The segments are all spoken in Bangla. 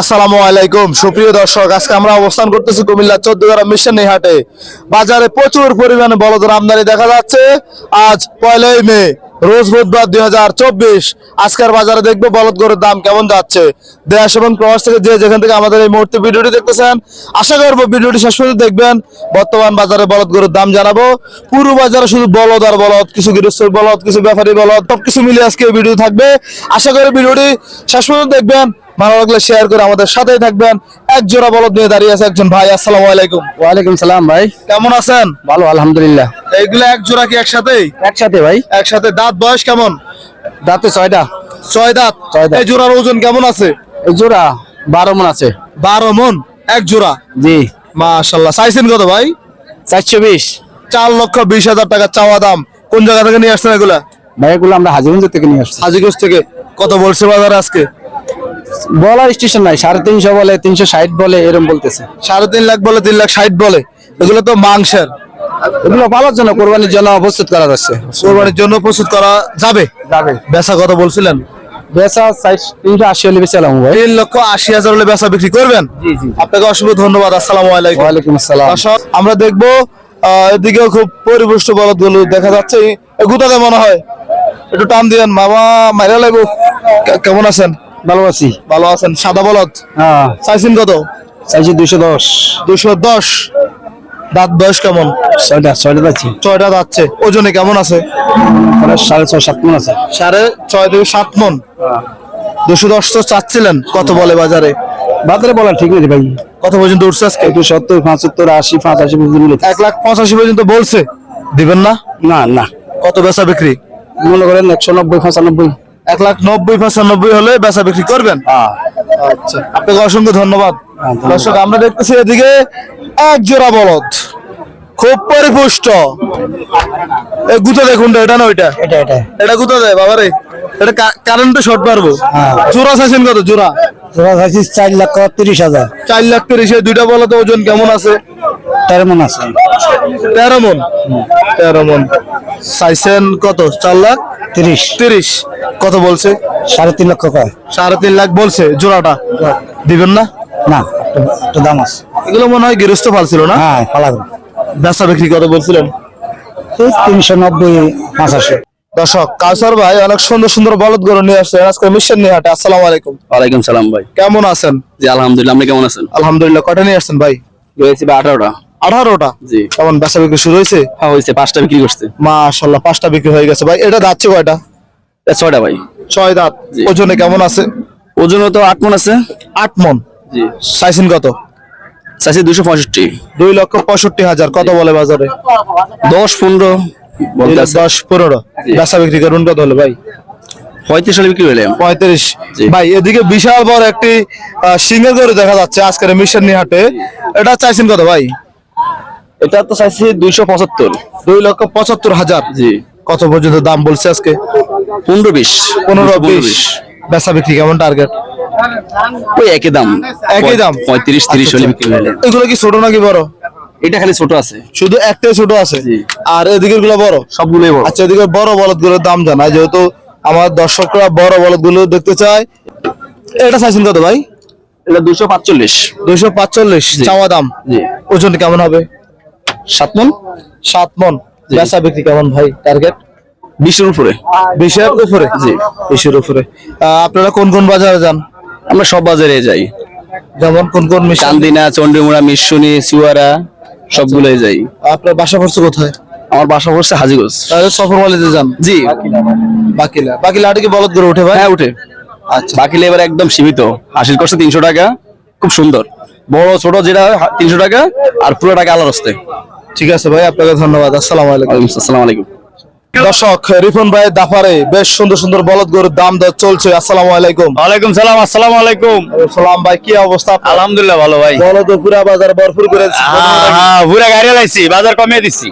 আসসালামু আলাইকুম। সুপ্রিয় দর্শক, আজকে আমরা অবস্থান করতেছি কুমিল্লা চোদ্দগ্রাম মিশন হাটে। বাজারে প্রচুর পরিমাণে বলদের আমদানি দেখা যাচ্ছে। আজ পয়লাই মে, রোজ বুধবার দুই হাজার চব্বিশ। আজকের বাজারে দেখব বলদ গরুর দাম কেমন যাচ্ছে। দেশ এবং প্রবাস থেকে যে যেখান থেকে আমাদের এই মুহূর্তে ভিডিওটি দেখতেছেন, আশা করব ভিডিওটি শেষ পর্যন্ত দেখবেন। বর্তমান বাজারে বলদ গরুর দাম জানাব। পুরো বাজারে শুধু বলদ আর বলদ, কিছু গৃহস্থ বলদ, কিছু ব্যাপারী বলদ, সবকিছু মিলে আজকে ভিডিও থাকবে। আশা করি ভিডিওটি শেষ পর্যন্ত দেখবেন। ভালো লাগলে শেয়ার করে আমাদের সাথেই থাকবেন। এক জোড়া বলদ নিয়ে দাঁড়িয়ে আছে একজন ভাই আসসালামু আলাইকুম। ওয়ালাইকুম সালাম ভাই। কেমন আছেন? ভালো আলহামদুলিল্লাহ। এইগুলো এক জোড়া কি একসাথেই? একসাথে ভাই। একসাথে। দাঁত বয়স কেমন? দাঁতে ছয়টা। ছয় দাঁত। ছয় দাঁত। এই জোড়ার ওজন কেমন আছে? এই জোড়া বারো মন আছে। বারো মন এক জোড়া? জি। মাশাল্লাহ চাইছেন কত ভাই? চারশো বিশ। চার লক্ষ বিশ হাজার টাকা চাওয়া দাম। কোন জায়গা থেকে নিয়ে আসছেন এগুলা? ভাই এগুলো আমরা হাজিগঞ্জ থেকে নিয়ে আসছি। হাজিগঞ্জ থেকে। কত বলছে বাজার আজকে? বলার স্টেশন নাই সাড়ে তিনশো বলে তিনশো ষাট বলে এরকম বলতেছে। সাড়ে তিন লাখ বলে তিন লাখ ষাট বলে এগুলো তো মাংসের। এগুলো পালার জন্য কোরবানির জন্য প্রস্তুত করা যাচ্ছে। কোরবানির জন্য প্রস্তুত করা যাবে? যাবে। বেচা কত বলছিলেন? বেচা তিনশো আশি হলে বেচালাম ভাই। তিন লক্ষ আশি হাজার হলে বেচা বিক্রি করবেন? জি জি। আপনাকে অসংখ্য ধন্যবাদ আসসালামু আলাইকুম। ওয়ালাইকুম আসসালাম। দর্শক আমরা দেখব আহ, এদিকেও খুব পরিপুষ্ট বলদগুলো দেখা যাচ্ছে। গুতাতে মনে হয় একটু টান দিয়েন। মামা মাইরা লাগবো। কেমন আছেন? ভালো আছি। ভালো আছেন। সাদা বলদ। হ্যাঁ। চাইছেন কত? চাইছি দুইশো দশ। দুশো দশ। দাঁত বয়স কেমন? ছয়টা ছয়টা যাচ্ছি ছয়টা যাচ্ছে ওজনে কেমন আছে? সাড়ে ছয় সাত মন আছে। সাড়ে ছয় থেকে সাত মন। দুশো দশ তো চাচ্ছিলেন। কত বলে বাজারে? বাজারে বলা ঠিক নেই ভাই। কত পর্যন্ত উঠছে আজকে? একটু সত্তর পঁচাত্তর আশি পঁচাশি পর্যন্ত এক লাখ পঁচাশি পর্যন্ত বলছে। দিবেন না? না না। কত বেচা বিক্রি? মনে করেন একশো নব্বই পঁচানব্বই। এক লাখ নব্বই পঁচানব্বই হলে বেচা বিক্রি করবেন। হ্যাঁ। আচ্ছা। আপনাকে অসংখ্য ধন্যবাদ। ধন্যবাদ। দর্শক আমরা দেখতেছি এদিকে এক জোড়া বলদ। খুব পরিপুষ্ট। গুতো দেখুন এটা না ওইটা? এটা এটা। এটা গুতো দেয় বাবারে। এটা কারেন্টে শর্ট মারবো। হ্যাঁ। জোড়া চাইছেন কত জোড়া? তোরা খাইছিস চার লক্ষ তিরিশ হাজার। চার লাখ তিরিশে দুইটা বলদ ওজন কেমন আছে? তেরো মন আছে। তেরো মন? তেরো মন। চাইছেন কত? চার লাখ? তিরিশ। তিরিশ। কত বলছে? সাড়ে তিন লক্ষ কয়? সাড়ে তিন লাখ বলছে জোড়াটা। দিবেন না? না একটু- দাম আছে। এগুলো মনে হয় গৃহস্থ ফাল ছিল না? হ্যাঁ বেচা বিক্রি কত বলছিলেন? তিনশো নব্বই পঁচাশি। দর্শক কাউসার ভাই অনেক সুন্দর সুন্দর বলদ গরু নিয়ে আসছেন। আজকে মিশন নিয়ে হাটে আসসালামু আলাইকুম। ওয়ালাইকুম সালাম ভাই। কেমন আছেন? জি আলহামদুলিল্লাহ আপনি কেমন আছেন? আলহামদুলিল্লাহ কটা নিয়ে আসছেন ভাই? রয়েছে ভাই আঠারোটা। আঠারোটা? জি। কেমন বেচা বিক্রি শুরু হয়েছে? হ্যাঁ হয়েছে পাঁচটা বিক্রি করছে। মাশাল্লাহ পাঁচটা বিক্রি হয়ে গেছে। ভাই এটা যাচ্ছে কয়টা? ছয়টা ভাই। ছয় দাঁত। ওজনে কেমন আছে? ওজন তো আট মন আছে। আট মন। জি। চাইছেন কত? চাইছে দুশো পঁয়ষট্টি। দুই লক্ষ পঁয়ষট্টি হাজার কত বলে বাজারে? দশ পনেরো দশ পনেরো। বেচা বিক্রি করুন কত হলো ভাই? পঁয়ত্রিশ সালে বিক্রি হলে। পঁয়ত্রিশ। ভাই এদিকে বিশাল বড় একটি সিংহের গরু দেখা যাচ্ছে আজকের মিশন হাটে। এটা চাইছেন কত ভাই? এটা তো চাইছে দুইশো পঁচাত্তর। দুই লক্ষ পঁচাত্তর হাজার। জি। কত পর্যন্ত দাম বলছে আজকে? পনেরো বিশ। পনেরো বিশ। বেচা বিক্রি কেমন টার্গেট ওই একই দাম। একই দাম? পঁয়ত্রিশ তিরিশ আচ্ছা, হলে বিক্রি হলে এগুলো কি ছোট নাকি বড়? এটা খালি ছোট আছে। শুধু একটাই ছোট আছে। আর এদিকে গুলো বড়? সবগুলোই বড়। আচ্ছা এদিকে বড় বলদগুলোর দাম জানায় যেহেতু আমার দর্শকরা বড় বলদগুলো দেখতে চায় এটা চাইছেন কত ভাই? এটা দুশো পাঁচচল্লিশ। দুইশো পাঁচচল্লিশ চাওয়া দাম। ওজন কেমন হবে? সাত মন? সাত মন। বেচা বিক্রি কেমন ভাই টার্গেট বিশের উপরে। বিশের উপরে? জি বিশের উপরে। আহ, আপনারা কোন কোন বাজারে যান? আমরা সব বাজারে যাই। যেমন কোন কোন মিশন চান্দিনা চন্দ্রমুড়া মিশুনি সুয়ারা সবগুলোই যাই। আপনার বাসা পড়ছে কোথায়? আমার বাসা পড়ছে হাজিগঞ্জ। তাহলে সফর মালিতে যান? জি। বাকিলা বাকিলা। হাটে কি বলদ করে উঠে ভাই? হ্যাঁ উঠে আচ্ছা। বাকিলা এবার একদম সীমিত। হাসির করছে তিনশো টাকা খুব সুন্দর। বড় ছোট যেটা তিনশো টাকা আর পুরো টাকা আলাদা রাস্তে ঠিক আছে ভাই আপনাকে ধন্যবাদ। আসসালামু আলাইকুম। আসসালামু আলাইকুম। দর্শক রিফন ভাই দাফারে বেশ সুন্দর সুন্দর বলদ গরুর দাম দর চলছে। আসসালাম আলাইকুম। আলাইকুম সালাম আসসালামু আলাইকুম। সালাম ভাই কি অবস্থা আলহামদুলিল্লাহ ভালো ভাই। বলদ পুরা বাজার ভরপুর করে হ্যাঁ পুরা গাড়ি লাইছি বাজার কমিয়ে দিছে।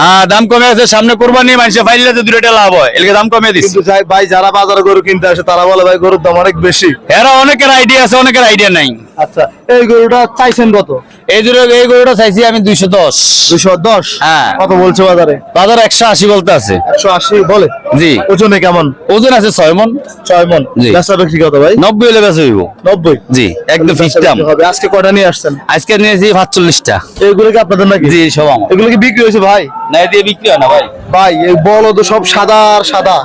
হ্যাঁ দাম কমে আছে সামনে কোরবানি মানুষে ফাইলে তো দুটো লাভ হয় এলাকা দাম কমিয়ে দিচ্ছি ভাই যারা বাজারে গরু কিনতে আসে তারা বলে ভাই গরুর দাম অনেক বেশি। এরা অনেকের আইডিয়া আছে অনেকের আইডিয়া নাই। আচ্ছা এই গরুটা চাইছেন কত? এই জন্য এই গরুটা চাইছি আমি দুইশো দশ। দুশো দশ? হ্যাঁ। কত বলছে বাজারে? বাজার একশো আশি বলতে আছে। একশো আশি বলে? জি। ওজনে কেমন? ওজন আছে ছয় মন। ছয় মন। জি। বেচা বিক্রি কত ভাই? নব্বই হলে বেঁচে হইব। নব্বই? জি একদম ফিক্স দাম। আজকে কটা নিয়ে আসছেন? আজকে নিয়েছি পাঁচচল্লিশটা এগুলো কি আপনাদের নাকি? জি সব এগুলো কি বিক্রি হয়েছে ভাই? না দিয়ে বিক্রি হয় না ভাই। ভাই এই বলো তো সব সাদা আর সাদা।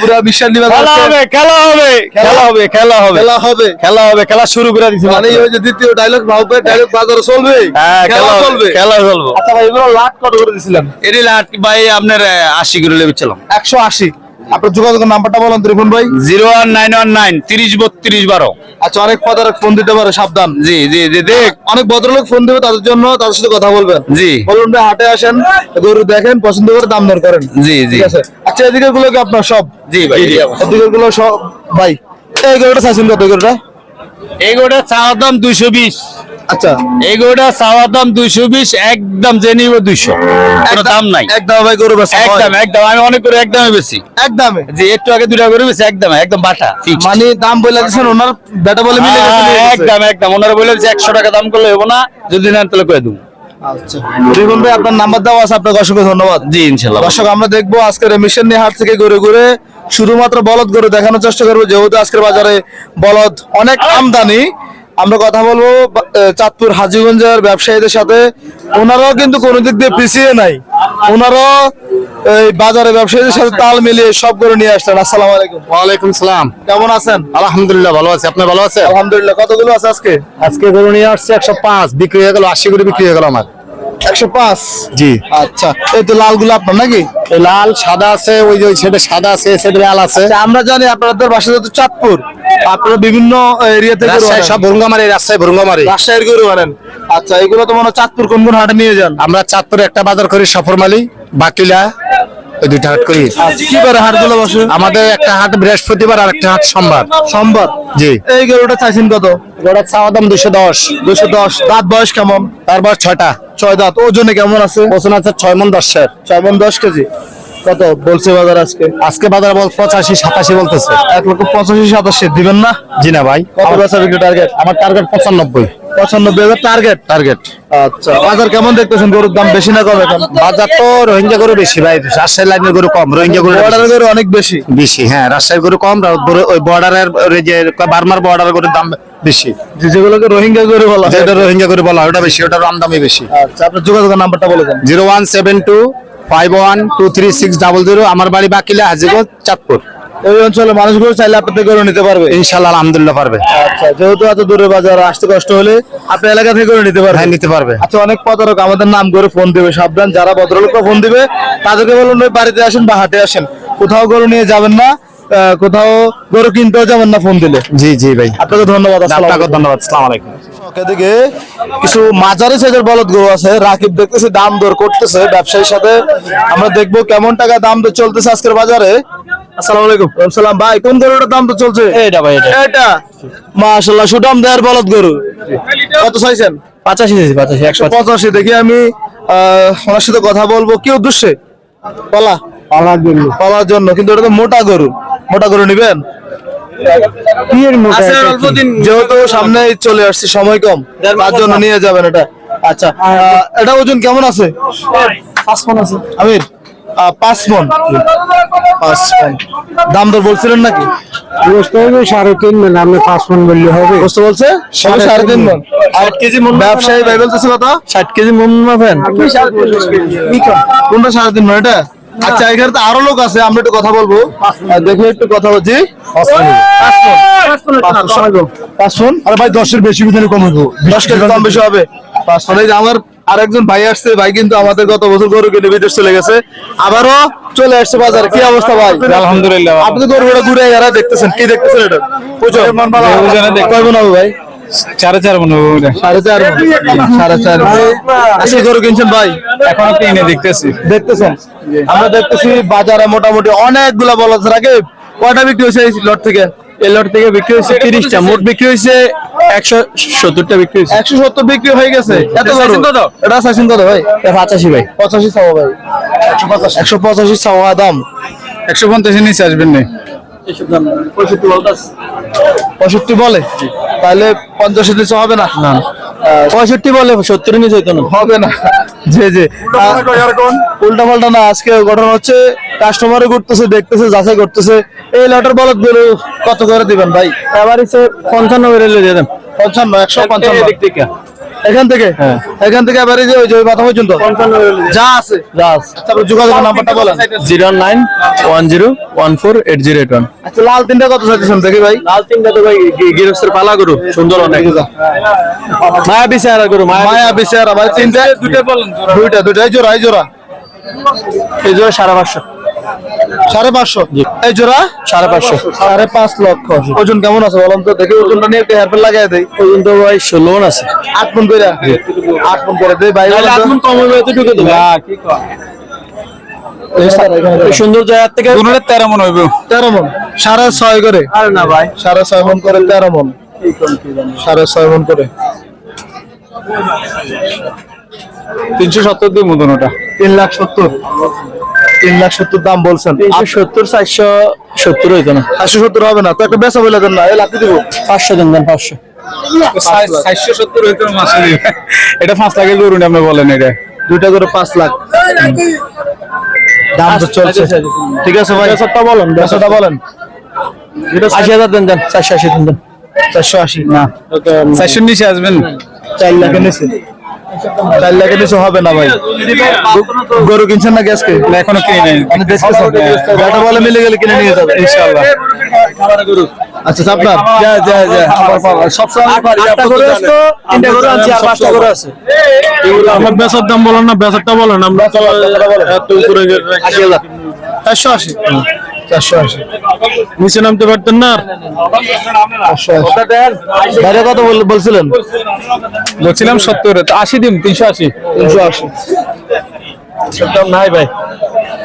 পুরো বিশ্বাস নিবে খেলা হবে খেলা হবে। খেলা হবে খেলা হবে। খেলা হবে। খেলা হবে খেলা শুরু করে দিছি মানে এই ওই যে দ্বিতীয় ডায়লগ ভাববে ডায়লগ বাজারে চলবে। হ্যাঁ খেলা চলবে। খেলা চলবে। আচ্ছা ভাই এগুলো লাট কত করে দিছিলেন? এটি লাট ভাই আপনার আহ, আশি করে লেবেছিলাম একশো আশি। আপনার যোগাযোগের নাম্বারটা বলেন ত্রিপুন ভাই। Zero one nine one nine তিরিশ বত্রিশ বারো। আচ্ছা অনেক পদারক ফোন দিতে পারে সাবধান। জি জি জি দেখ। অনেক ভদ্রলোক ফোন দিবে তাদের জন্য তাদের সাথে কথা বলবেন। জি। বলুন ভাই হাটে আসেন গরু দেখেন পছন্দ করে দাম দর করেন। জি জি। আচ্ছা এদিকে গুলো কি আপনার সব? জি ভাই এদিকে গুলো সব ভাই। এই গরুটা চাইছেন কত গরুটা? এই গোটা চাওয়ার দাম দুইশো বিশ। আচ্ছা। এই চাওয়ার দাম দুইশো বিশ একদম যে নিব দুইশো। কোনো দাম নাই। একদম ভাই গরু বেচা একদম একদম। আমি অনেক করে একদমই বেশি একদমে? যে একটু আগে দুটা করে বেশি একদম একদম বাটা মানে দাম বলে ওনার বেটা বলে মিলে। একদম একদম। ওনারা বলে একশো টাকা দাম করলে হব না যদি নেন তাহলে করে দেবো। আচ্ছা। ভাই আপনার নাম্বার দেওয়া আছে আপনাকে অসংখ্য ধন্যবাদ। জি ইনশাল্লাহ। দর্শক আমরা দেখব আজকের মিশন নিয়ে হাট থেকে ঘুরে ঘুরে শুধুমাত্র বলদ গরু দেখানোর চেষ্টা করব যেহেতু আজকের বাজারে বলদ অনেক আমদানি। আমরা কথা বলব চাঁদপুর হাজিগঞ্জের ব্যবসায়ীদের সাথে। ওনারাও কিন্তু কোনো দিক দিয়ে পিছিয়ে নাই। ওনারাও এই বাজারে ব্যবসায়ীদের সাথে তাল মিলিয়ে সব করে নিয়ে আসলেন। আসসালাম আলাইকুম। ওয়ালাইকুম সালাম। কেমন আছেন? আলহামদুলিল্লাহ ভালো আছি। আপনি ভালো আছেন? আলহামদুলিল্লাহ। কতগুলো আছে আজকে? আজকে গরু নিয়ে আসছে একশো পাঁচ বিক্রি হয়ে গেল আশি করে বিক্রি হয়ে গেল আমার। একশো পাঁচ? জি। আচ্ছা এই তো লালগুলো আপনার নাকি? এই লাল সাদা আছে ওই যে সাইডে সাদা আছে সাইডে লাল আছে। আমরা জানি আপনাদের বাসা তো চাঁদপুর আপনারা বিভিন্ন এরিয়া থেকে গরু রাজশাহী সব ভুরুঙ্গামারি রাজশাহী ভুরুঙ্গামারি। রাজশাহীর গরু আনেন। আচ্ছা এগুলো তো মনে চাঁদপুর কোন কোন হাটে নিয়ে যান? আমরা চাঁদপুরে একটা বাজার করি সফরমালি বাকিলা ওই দুইটা হাট করি। আচ্ছা, কি করে হাটগুলো বসে? আমাদের একটা হাট বৃহস্পতিবার আর একটা হাট সোমবার। সোমবার? জি। এই গরুটা চাইছেন কত? গোড়ার চাওয়া দাম দুশো দশ। দুশো দশ। তার বয়স কেমন? তার বয়স ছয়টা। ছয় দাঁত ওজনে কেমন আছে? ওজন আছে ছয় মন দশ দশের ছয় মন দশ কেজি। কত বলছে বাজার আজকে? আজকে বাজার বল পঁচাশি সাতাশি বলতেছে। এক লক্ষ পঁচাশি সাতাশি দিবেন না? জি না ভাই কত বেচা বিক্রি টার্গেট আমার টার্গেট পঁচানব্বই। পঁচানব্বই হাজার টার্গেট টার্গেট আচ্ছা বাজার কেমন দেখতেছেন? গরুর দাম বেশি না কম এখন বাজার তো রোহিঙ্গা গরু বেশি ভাই রাজশাহী লাইনের গরু কম রোহিঙ্গা গরু বর্ডারের গরু অনেক বেশি। বেশি হ্যাঁ রাজশাহীর গরু কম ওই বর্ডারের যে বার্মার বর্ডার গরুর দাম বেশি। যেগুলোকে রোহিঙ্গা গরু বলা হয়। যেটা রোহিঙ্গা গরু বলা হয় ওটা বেশি ওটার দাম বেশি। আচ্ছা আপনার যোগাযোগের নাম্বারটা বলে দেন। Zero one seven two five one two three six double zero আমার বাড়ি বাকিলা হাজিগঞ্জ চাঁদপুর। ওই অঞ্চলে মানুষগুলো চাইলে আপনাদের নিতে পারবে। ইনশাল্লাহ আলহামদুলিল্লাহ পারবে। আচ্ছা যেহেতু এত দূরে বাজার আসতে কষ্ট হলে আপনি এলাকা থেকে করে নিতে হ্যাঁ পারবেন নিতে পারবে। আচ্ছা অনেক প্রতারক আমাদের নাম করে ফোন দিবে সাবধান। যারা ভদ্রলোকরা ফোন দিবে তাদেরকে বলুন ওই বাড়িতে আসেন বা হাটে আসেন। কোথাও গরু নিয়ে যাবেন না কোথাও গরু কিনতেও যাবেন না ফোন দিলে? জি জি ভাই। আপনাকে ধন্যবাদ আপনাকে ধন্যবাদ আলাইকুম। এদিকে কিছু মাঝারি সাইজের বলদ গরু আছে রাকিব দেখতেছে দাম দর করতেছে ব্যবসায়ীর সাথে। আমরা দেখব কেমন টাকা দাম দর চলতেছে আজকের বাজারে। আসসালামু আলাইকুম। সালাম। ভাই কোন গরুটার দাম তো চলছে? এইটা ভাই এটা এটা মাশাআল্লাহ সুটাম দেয়ার বলদ গরু। কত চাইছেন? পঁচাশি পঁচাশি একশো পঁচাশি দেখি আমি আহ, ওনার সাথে কথা বলব। কি উদ্দেশ্যে? পালা? পালার জন্য। পালার জন্য কিন্তু এটা তো মোটা গরু। মোটা গরু নিবেন? আচ্ছা, যেহেতু সামনে চলে আসছে সময় কম। তার জন্য নিয়ে যাবেন এটা। আচ্ছা এটা ওজন কেমন আছে? আমির পাঁচ মন। পাঁচ মন। দাম দর বলছিলেন নাকি? সাড়ে তিন মানে আপনি পাঁচ মন বললে হবে। বুঝতে বলছে? সাড়ে সাড়ে তিন মন। আট কেজি মন ব্যবসায়ী ভাই বলতেছে কথা। ষাট কেজি মন মাপেন? কোনটা সাড়ে তিন মন এটা? আচ্ছা এখানে তো আরও লোক আছে আমরা একটু কথা বলব। দেখে একটু কথা বলছি। পাঁচ মণ। পাঁচ মণ। পাঁচ মণ? আরে ভাই দশের বেশি বিধানে কম হইব। দশ কেজি কম বেশি হবে। পাঁচ এই আমার আরেকজন ভাই আসছে ভাই কিন্তু আমাদের গত বছর গরু কিনে বিদেশ চলে গেছে। আবারও চলে আসছে বাজার। কি অবস্থা ভাই? আলহামদুলিল্লাহ। আপনি গরুটা ঘুরে দেখতেছেন। কি দেখতেছেন এটা? হবে ভাই। সাড়ে চার মনে সাড়ে চার সাড়ে চার। আজকে গরু কিনছেন ভাই? এখনও কিনে দেখতেছি। দেখতেছেন? আমরা দেখতেছি বাজারে মোটামুটি অনেকগুলা বলা আছে। আগে কয়টা বিক্রি হয়েছে এই লট থেকে? এই লট থেকে বিক্রি হয়েছে তিরিশটা। মোট বিক্রি হয়েছে একশো সত্তরটা বিক্রি হয়েছে। একশো সত্তর বিক্রি হয়ে গেছে। এত কত? এটা চাইছেন কত ভাই? পঁচাশি ভাই। পঁচাশি চাওয়া ভাই। একশো পঁচাশি। চাওয়া দাম। একশো পঞ্চাশ নিচে আসবেন না। পঁয়ষট্টি বলে? তাহলে পঞ্চাশের নিচে হবে না। না পঁয়ষট্টি বলে সত্তর নিচে হইতো না। হবে না। জি জি। উল্টা পাল্টা না আজকে ঘটনা হচ্ছে কাস্টমারে করতেছে দেখতেছে যাচাই করতেছে। এই লেটার বলতগুলো কত করে দিবেন ভাই? এবার পঞ্চান্ন করে দিয়ে দেন পঞ্চান্ন একশো পঞ্চান্ন। এখান থেকে? হ্যাঁ। এখান থেকে এবারে যে ওই মাথা পর্যন্ত? যা আছে। যা আছে। তারপর যোগাযোগের নাম্বারটা বলেন। Zero nine one zero one four eight zero eight one. আচ্ছা লাল তিনটা কত চাইতেছেন দেখি ভাই? লাল তিনটা তো ভাই গৃহস্থের পালা গরু। সুন্দর অনেক। মায়া বিচার গরু মায়া মায়া বিচার ভাই তিনটা? দুইটা বলেন দুইটা দুইটা। এই জোড়া এই জোড়া। এই জোড়া সাড়ে পাঁচশো। সাড়ে পাঁচশো? এই জোড়া? সাড়ে পাঁচশো। সাড়ে পাঁচ লক্ষ। ওজন কেমন আছে বলুন তো? দেখি ওজনটা নিয়ে একটু হেয়ারফেল লাগাই দেই। পর্যন্ত ভাই ষোলো আছে। আট মন করে? আট মন করে দেই ভাই বলেন তো। কম হবে তো এই সুন্দর জায়গার থেকে তেরো মন হইব। তেরো মন? সাড়ে ছয় করে? আরে না ভাই। সাড়ে ছয় মন করে তেরো মন। সাড়ে ছয় মন করে। তিনশো সত্তর দিয়ে মতন ওটা। তিন লাখ সত্তর। তিন লাখ সত্তর দাম বলছেন। সত্তর চারশো সত্তর হইতো না। আটশো সত্তর হবে না তো একটা বেচা বলে দেন না এই লাখ দিব। পাঁচশো দেন দেন পাঁচশো। চারশো সত্তর হইতো মাসে। এটা পাঁচ লাখের গরু আপনি বলেন এটা? দুইটা করে পাঁচ লাখ। দাম তো চলছে। ঠিক আছে ভাই বেচাটা বলেন বেচাটা। বলেন। আশি হাজার দেন দেন চারশো আশি দেন দেন। চারশো আশি। না। চারশোর নিচে আসবেন। চার লাখের নিচে। চার লাখের নিচে হবে না ভাই। গরু কিনছেন নাকি আজকে? এখনও কিনে নেই। ব্যাটা বলে মিলে গেলে কিনে নিয়ে যাবে ইনশাআল্লাহ। আচ্ছা আপনার যা যা যা। করে আসতো তিনটা করে আনছি আর পাঁচটা করে আছে। আমার বেচার দাম বলেন না বেচারটা বলেন। আমরা এত উপরে চারশো আশি। চারশো আশি। নিচে নামতে পারতেন না? বাইরে কত বলছিলেন। বলছিলাম সত্তর আশি দিন তিনশো আশি। তিনশো আশি। দাম নাই ভাই।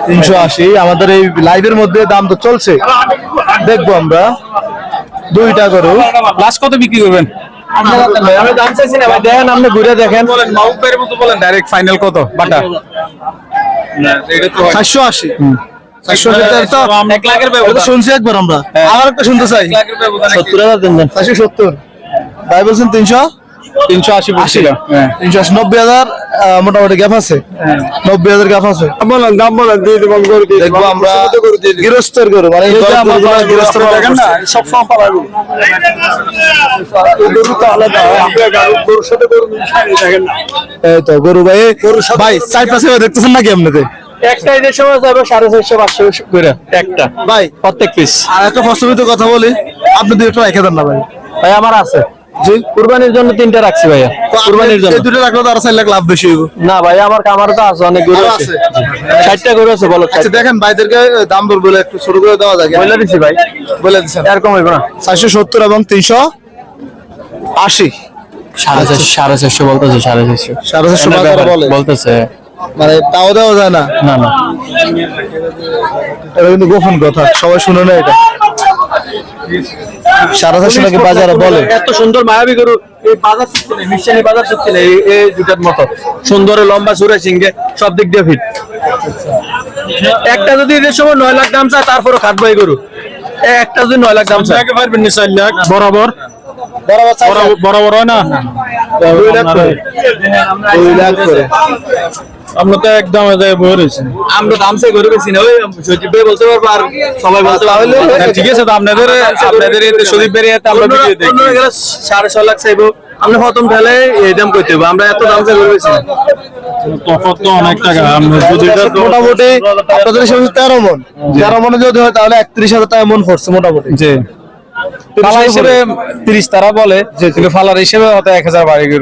তিনশো আশি আমাদের এই লাইভের মধ্যে দাম তো চলছে। দেখব আমরা। দুইটা গরু। লাস্ট কত বিক্রি করবেন? আমি দাম চাইছি না ভাই দেখেন আপনি ঘুরে দেখেন। বলেন মাহবুব মতো বলেন ডাইরেক্ট ফাইনাল কত বাটা? চারশো আশি। চারশো আশি তো এক লাখের এটা শুনছি একবার আমরা। আবার একটা শুনতে চাই। সত্তর হাজার চারশো সত্তর। ভাই বলছেন তিনশো? তিনশো আশি বলছিল হ্যাঁ। তিনশো আশি। নব্বই হাজার আহ, মোটামুটি গ্যাপ আছে? নব্বই হাজার গ্যাপ আছে? বলেন দাম বলেন দিয়ে দেবো গরু দিয়ে দেখব আমরা গৃহস্থের গরু মানে গৃহস্থ দেখেন না সব সময় পালা গরু। গরু তো আলাদা গরুর সাথে গরু দেখেন না। এই তো গরু ভাই ভাই পাশে দেখতেছেন নাকি এমনিতে একটা ঈদের সময় যাবে সাড়ে চারশো পাঁচশো করে একটা। ভাই প্রত্যেক পিস আর একটা প্রস্তাবিত কথা বলি আপনি দুই একটা রেখে দেন না ভাই। ভাই আমার আছে। জি? কুরবানির জন্য তিনটা রাখছি ভাইয়া। কুরবানির জন্য। এই দুটো রাখলে তো আর চার লাখ লাভ বেশি হইব। না ভাই আমার আমার তো আছে অনেক গরু আছে। আছে? ষাটটা গরু আছে বলো আচ্ছা দেখেন ভাইদেরকে দাম দর বলে একটু শুরু করে দেওয়া যায় বলে দিছি ভাই। বলে দিচ্ছেন এরকম হইব না। চারশো সত্তর এবং তিনশো আশি। সাড়ে চারশো সাড়ে চারশো বলতেছে সাড়ে চারশো। সাড়ে চারশো বলে। বলতেছে মানে তাও দেওয়া যায় না? না না। এটা কিন্তু গোপন কথা সবাই শুনে না এটা। সারা চারশো নাকি বাজারে বলে। এত সুন্দর মায়াবী গরু এই বাজার চুক্তি নেই মিশানি বাজার চুক্তি নেই এই- এই দুটার মতো। সুন্দর লম্বা সুরে সিংহে সব দিক দিয়ে ফিট একটা যদি এদের সময় নয় লাখ দাম চায় তারপরে খাটবো এই গরু। এ একটা যদি নয় লাখ দাম চায়। আগে পারবেন না চার লাখ বরাবর। বরাবর বরাবর- হয় না? দুই লাখ করে। দুই লাখ করে। আমরা তো একদম যায় বই রয়েছে আমরা দাম বেশি না ওই সচিব ভাই বলতে পারব আর সবাই বলতে পারবে। হ্যাঁ, ঠিক আছে তো আপনাদের আপনাদের সদীপ বেরিয়ে আমরা ভিডিও দেখি সাড়ে ছয় লাখ চাইব। আমরা প্রথম ঠেলে এই দাম করতে হবে আমরা এত দাম বেশি তফাৎ তো অনেক টাকা মোটামুটি আপনাদের তেরো মন। তেরো মনে যদি হয় তাহলে একত্রিশ হাজার টাকা মন পড়ছে মোটামুটি। জি। ফালা হিসেবে তিরিশ তারা বলে কিন্তু ফালার হিসেবে হয়তো এক হাজার বাড়ি একটু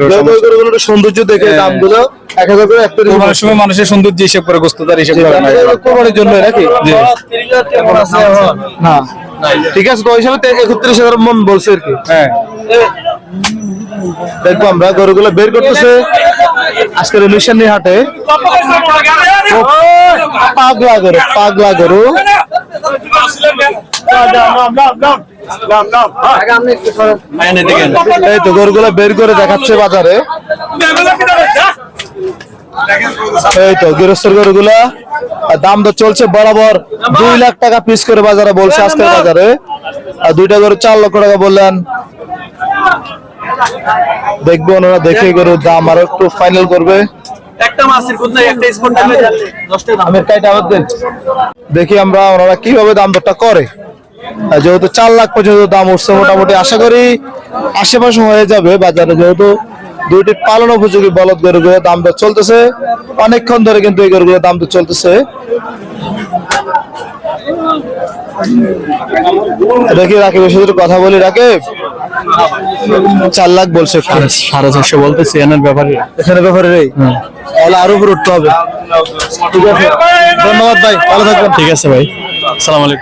সৌন্দর্য দেখে হ্যাঁ। দামগুলো এক হাজার করে কোরবানির সময় মানুষের সৌন্দর্য হিসেব করে গোস্তদার হিসেব করে না। কোরবানির জন্য নাকি? এখন আছে এখন? না ঠিক আছে তো ওই হিসাবে একত্রিশ হাজার মন বলছে আর কি। হ্যাঁ। দেখব আমরা গরুগুলো বের করতেছে। আজকের নিশানি হাটে। ও, পাগলা গরু পাগলা গরু। এই তো গরুগুলো বের করে দেখাচ্ছে বাজারে। এই তো গৃহস্থের গরুগুলা। দাম তো চলছে বরাবর দুই লাখ টাকা পিস করে বাজারে বলছে আজকের বাজারে। আর দুইটা গরু চার লক্ষ টাকা বললেন। দেখব ওনারা দেখে গরুর দাম আরও একটু ফাইনাল করবে। দেখি আমরা ওনারা কীভাবে দাম দরটা করে। যেহেতু চার লাখ পর্যন্ত দাম উঠছে মোটামুটি আশা করি আশেপাশে হয়ে যাবে বাজারে। যেহেতু দুইটি পালন উপযোগী বলদ গরুগুলো দাম দর চলতেছে অনেকক্ষণ ধরে কিন্তু এই গরুগুলোর দাম দর চলতেছে। দেখি রাকিবের সাথে কথা বলি রাকিব? চার লাখ বলছে সাড়ে চারশো বলতেছি এনার ব্যাপারে। এখানে ব্যাপারে রে? তাহলে আরও উপরে উঠতে হবে। ঠিক আছে। ধন্যবাদ ভাই ভালো থাকবেন। ঠিক আছে ভাই। সালাম আলাইকুম।